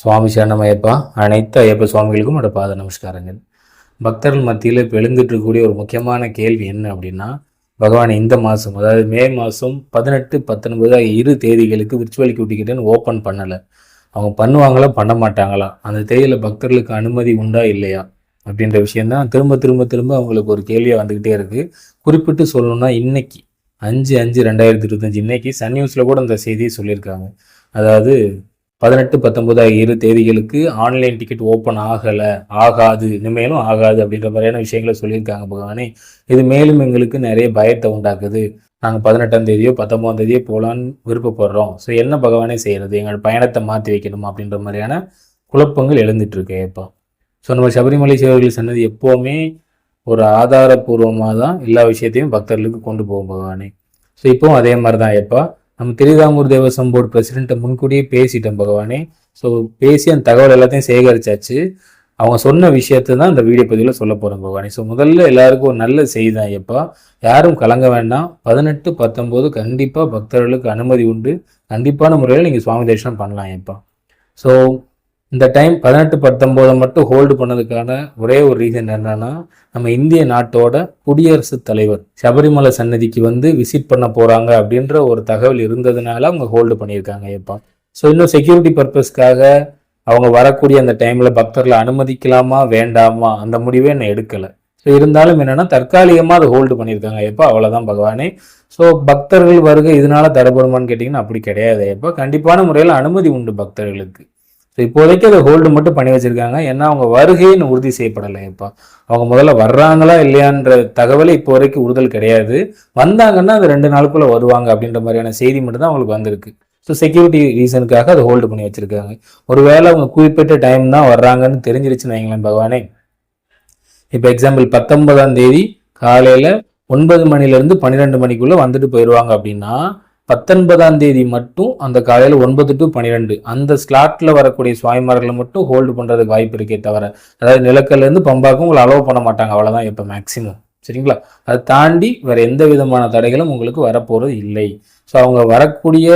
சுவாமி சரணமையப்பா. அனைத்து ஐயப்ப சுவாமிகளுக்கும் என்னோட பாத நமஸ்காரங்கள். பக்தர்கள் மத்தியில் இப்போ எழுந்துட்டுருக்கக்கூடிய ஒரு முக்கியமான கேள்வி என்ன அப்படின்னா பகவான் இந்த மாதம் அதாவது மே மாதம் பதினெட்டு பத்தொன்பது ஆகிய இரு தேதிகளுக்கு விர்ச்சுவல் கியூட்டிக்கிட்டேன்னு ஓப்பன் பண்ணலை. அவங்க பண்ணுவாங்களா பண்ண மாட்டாங்களா? அந்த தேதியில் பக்தர்களுக்கு அனுமதி உண்டா இல்லையா? அப்படின்ற விஷயந்தான் திரும்ப திரும்ப திரும்ப அவங்களுக்கு ஒரு கேள்வியாக வந்துக்கிட்டே இருக்குது குறிப்பிட்டு சொல்லணும்னா இன்னைக்கு அஞ்சு அஞ்சு ரெண்டாயிரத்தி இருபத்தஞ்சு இன்னைக்கு சன் நியூஸில் கூட இந்த செய்தியை சொல்லியிருக்காங்க. அதாவது பதினெட்டு பத்தொன்பது ஆகிய இரு தேதிகளுக்கு ஆன்லைன் டிக்கெட் ஓப்பன் ஆகலை. ஆகாது. இனிமேலும் ஆகாது அப்படின்ற மாதிரியான விஷயங்களை சொல்லியிருக்காங்க பகவானே. இது மேலும் எங்களுக்கு நிறைய பயத்தை உண்டாக்குது. நாங்கள் பதினெட்டாம் தேதியோ பத்தொன்பதாம் தேதியோ போகலான்னு விருப்பப்படுறோம். ஸோ என்ன பகவானே செய்கிறது எங்கள் பயணத்தை மாற்றி வைக்கணுமா அப்படின்ற மாதிரியான குழப்பங்கள் எழுந்துட்டுருக்கு இப்போ ஸோ நம்ம சபரிமலை சிவர்கள் சொன்னது எப்போவுமே ஒரு ஆதாரபூர்வமாக தான் எல்லா விஷயத்தையும் பக்தர்களுக்கு கொண்டு போகும் பகவானே. ஸோ இப்போவும் அதே மாதிரி தான் எப்போ நம்ம திரிதாமூர் தேவசம் போர்டு பிரசிடென்ட்டை முன்கூட்டியே பேசிட்டோம் பகவானே. ஸோ பேசி அந்த தகவல் எல்லாத்தையும் சேகரிச்சாச்சு. அவங்க சொன்ன விஷயத்தை தான் இந்த வீடியோ பதிவில் சொல்ல போகிறோம் பகவானே. ஸோ முதல்ல எல்லாருக்கும் ஒரு நல்ல செய்தி தான் எப்பா யாரும் கலங்க வேண்டாம். பதினெட்டு பத்தொம்போது கண்டிப்பாக பக்தர்களுக்கு அனுமதி உண்டு. கண்டிப்பான முறையில் நீங்கள் சுவாமி தரிசனம் பண்ணலாம் எப்பா ஸோ இந்த டைம் பதினெட்டு பத்தொம்போதை மட்டும் ஹோல்டு பண்ணதுக்கான ஒரே ஒரு ரீசன் என்னன்னா நம்ம இந்திய நாட்டோட குடியரசுத் தலைவர் சபரிமலை சன்னதிக்கு வந்து விசிட் பண்ண போறாங்க அப்படின்ற ஒரு தகவல் இருந்ததுனால அவங்க ஹோல்டு பண்ணியிருக்காங்க எப்போ. ஸோ இன்னும் செக்யூரிட்டி பர்பஸ்க்காக அவங்க வரக்கூடிய அந்த டைமில் பக்தர்களை அனுமதிக்கலாமா வேண்டாமா? அந்த முடிவே நான் எடுக்கலை. ஸோ இருந்தாலும் என்னென்னா தற்காலிகமாக அதை ஹோல்டு பண்ணியிருக்காங்க எப்போ அவ்வளோதான் பகவானே. ஸோ பக்தர்கள் வருகை இதனால தரப்படுமான்னு கேட்டிங்கன்னா அப்படி கிடையாது எப்போ. கண்டிப்பான முறையில் அனுமதி உண்டு பக்தர்களுக்கு. ஸோ இப்போதைக்கு அதை ஹோல்டு மட்டும் பண்ணி வச்சுருக்காங்க. ஏன்னா அவங்க வருகைன்னு உறுதி செய்யப்படலை இப்போ. அவங்க முதல்ல வர்றாங்களா இல்லையான்ற தகவலை இப்போ வரைக்கும் உறுதல் கிடையாது. வந்தாங்கன்னா அது ரெண்டு நாளுக்குள்ளே வருவாங்க அப்படின்ற மாதிரியான செய்தி மட்டும் தான் அவங்களுக்கு வந்திருக்கு. ஸோ செக்யூரிட்டி ரீசனுக்காக அதை ஹோல்டு பண்ணி வச்சுருக்காங்க. ஒருவேளை அவங்க குறிப்பிட்ட டைம் தான் வர்றாங்கன்னு தெரிஞ்சிருச்சுன்னு வைங்களேன் பகவானே. இப்போ எக்ஸாம்பிள் பத்தொன்பதாம் தேதி காலையில் ஒன்பது மணிலேருந்து பன்னிரெண்டு மணிக்குள்ளே வந்துட்டு போயிடுவாங்க அப்படின்னா பத்தொன்பதாம் தேதி மட்டும் அந்த காலையில் ஒன்பது டு பன்னிரெண்டு அந்த ஸ்லாட்டில் வரக்கூடிய சுவாமிமார்களை மட்டும் ஹோல்டு பண்ணுறதுக்கு வாய்ப்பு இருக்கே தவிர அதாவது நிலக்கல்லேருந்து பம்பாக்கும் உங்களை அலோவ் பண்ண மாட்டாங்க. அவ்வளோதான் இப்போ மேக்ஸிமம் சரிங்களா? அதை தாண்டி வேறு எந்த விதமான தடைகளும் உங்களுக்கு வரப்போகிறது இல்லை. ஸோ அவங்க வரக்கூடிய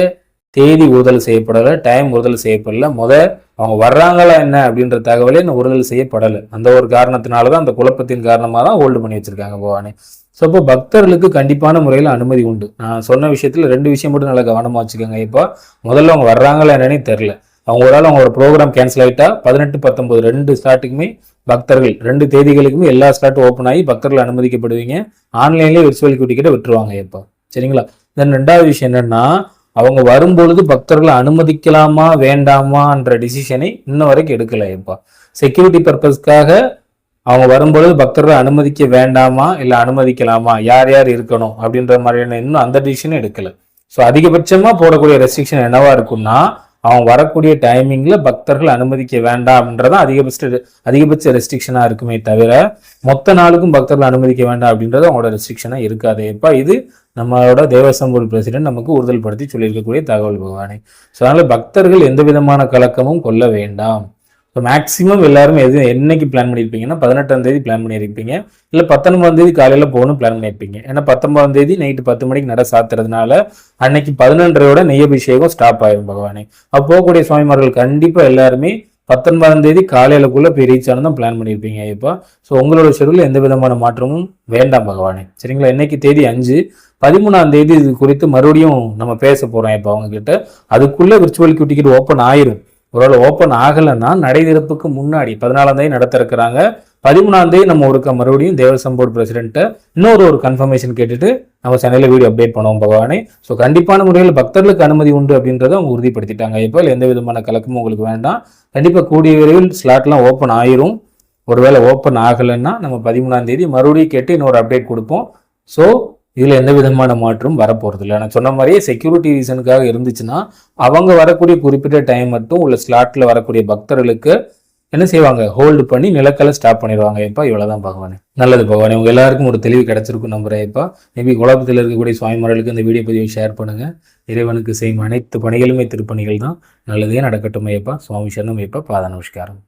தேதி உறுதல் செய்யப்படலை டைம் உறுதல் செய்யப்படல. முத அவங்க வர்றாங்களா என்ன அப்படின்ற தகவலே இன்னும் உறுதல் செய்யப்படலை. அந்த ஒரு காரணத்தினால தான் அந்த குழப்பத்தின் காரணமாக தான் ஹோல்டு பண்ணி வச்சுருக்காங்க போவானே. ஸோ இப்போ பக்தர்களுக்கு கண்டிப்பான முறையில் அனுமதி உண்டு. நான் சொன்ன விஷயத்தில் ரெண்டு விஷயம் மட்டும் நல்லா கவனமாக வச்சுக்கோங்க. இப்போ முதல்ல அவங்க வர்றாங்களா என்னன்னே தெரில அவங்க ஒரு ஆள் அவங்களோட ப்ரோக்ராம் கேன்சல் ஆகிட்டா பதினெட்டு பத்தொன்பது ரெண்டு ஸ்லாட்டுக்குமே பக்தர்கள் ரெண்டு தேதிகளுக்குமே எல்லா ஸ்லாட்டும் ஓப்பன் ஆகி பக்தர்கள் அனுமதிக்கப்படுவீங்க. ஆன்லைன்லேயே விர்ச்சுவல் டிக்கெட்டை விட்டுருவாங்க இப்போ. சரிங்களா? தென் ரெண்டாவது விஷயம் என்னென்னா அவங்க வரும்பொழுது பக்தர்களை அனுமதிக்கலாமா வேண்டாமான்ற டிசிஷனை இன்ன வரைக்கும் எடுக்கல இப்போ செக்யூரிட்டி பர்பஸ்க்காக அவங்க வரும்பொழுது பக்தர்களை அனுமதிக்க வேண்டாமா இல்லை அனுமதிக்கலாமா யார் யார் இருக்கணும் அப்படின்ற மாதிரியான இன்னும் அந்த டிசிஷனும் எடுக்கல. ஸோ அதிகபட்சமாக போடக்கூடிய ரெஸ்ட்ரிக்ஷன் என்னவா இருக்கும்னா அவன் வரக்கூடிய டைமிங்கில் பக்தர்கள் அனுமதிக்க வேண்டாம் அப்படின்றதான் அதிகபட்ச அதிகபட்ச ரெஸ்ட்ரிக்ஷனாக இருக்குமே தவிர மொத்த நாளுக்கும் பக்தர்கள் அனுமதிக்க வேண்டாம் அப்படின்றது அவங்களோட ரெஸ்ட்ரிக்ஷனாக இருக்காது. இப்போ இது நம்மளோட தேவசம்பூர் பிரசிடென்ட் நமக்கு உறுதல் படுத்தி சொல்லியிருக்கக்கூடிய தகவல் பகவானே. ஸோ அதனால் பக்தர்கள் எந்த விதமான கலக்கமும் கொள்ள வேண்டாம். ஸோ மேக்ஸிமம் எல்லாரும் எது என்னைக்கு பிளான் பண்ணியிருப்பீங்கன்னா பதினெட்டாம் தேதி பிளான் பண்ணியிருப்பீங்க இல்லை பத்தொன்பதாம் தேதி காலையில் போகணும் பிளான் பண்ணியிருப்பீங்க ஏன்னா பத்தொன்பதாம் தேதி நைட்டு பத்து மணிக்கு நட சாத்துறதுனால அன்னைக்கு பதினொன்றரையோட நெய்யபிஷேகம் ஸ்டாப் ஆயிரும் பகவானே. அப்போ போகக்கூடிய சுவாமிமார்கள் கண்டிப்பாக எல்லாருமே பத்தொன்பதாம் தேதி காலையிலக்குள்ளே போய் ரீச் ஆனதான் பிளான் பண்ணியிருப்பீங்க இப்போ ஸோ உங்களோட ஷெடியூல் எந்த விதமான மாற்றமும் வேண்டாம் பகவானே. சரிங்களா? இன்னைக்கு தேதி அஞ்சு. பதிமூணாம் தேதி இது குறித்து மறுபடியும் நம்ம பேச போகிறோம் இப்போ அவங்கக்கிட்ட அதுக்குள்ளே விர்ச்சுவல் கியூ டிக்கெட் ஓப்பன் ஆயிரும். ஒருவேளை ஓப்பன் ஆகலைன்னா நடை திறப்புக்கு முன்னாடி பதினாலாம் தேதி நடத்த இருக்கிறாங்க பதிமூணாம் தேதி நம்ம ஒருக்க மறுபடியும் தேவசம் போர்டு பிரசிடென்ட்டை இன்னொரு ஒரு கன்ஃபர்மேஷன் கேட்டுட்டு நம்ம சேனலில் வீடியோ அப்டேட் பண்ணுவோம் பகவானே. ஸோ கண்டிப்பான முறையில் பக்தர்களுக்கு அனுமதி உண்டு அப்படின்றத அவங்க உறுதிப்படுத்திட்டாங்க. இப்போ எந்த விதமான கலக்கமும் உங்களுக்கு வேண்டாம். கண்டிப்பாக கூடிய விரைவில் ஸ்லாட்லாம் ஓப்பன் ஆயிரும். ஒருவேளை ஓப்பன் ஆகலைன்னா நம்ம பதிமூணாம் தேதி மறுபடியும் கேட்டு இன்னொரு அப்டேட் கொடுப்போம். ஸோ இதில் எந்த விதமான மாற்றம் வரப்போகிறது இல்லை நான் சொன்ன மாதிரியே செக்யூரிட்டி ரீசனுக்காக இருந்துச்சுன்னா அவங்க வரக்கூடிய குறிப்பிட்ட டைம் மட்டும் உள்ள ஸ்லாட்டில் வரக்கூடிய பக்தர்களுக்கு என்ன செய்வாங்க? ஹோல்டு பண்ணி நிலக்கலை ஸ்டாப் பண்ணிடுவாங்க. இப்போ இவ்வளோதான் பகவானே. நல்லது பகவானே. உங்கள் எல்லாருக்கும் ஒரு தெளிவு கிடச்சிருக்கும் நம்புறேன் இப்போ மேபி குழப்பத்தில் இருக்கக்கூடிய சுவாமிமார்களுக்கு இந்த வீடியோ பதிவை ஷேர் பண்ணுங்க. இறைவனுக்கு செய்யும் அனைத்து பணிகளுமே திருப்பணிகள் தான். நல்லதே நடக்கட்டும் ஐயப்பா சுவாமி சரணம் ஐயப்பா பாத நமஸ்காரம்.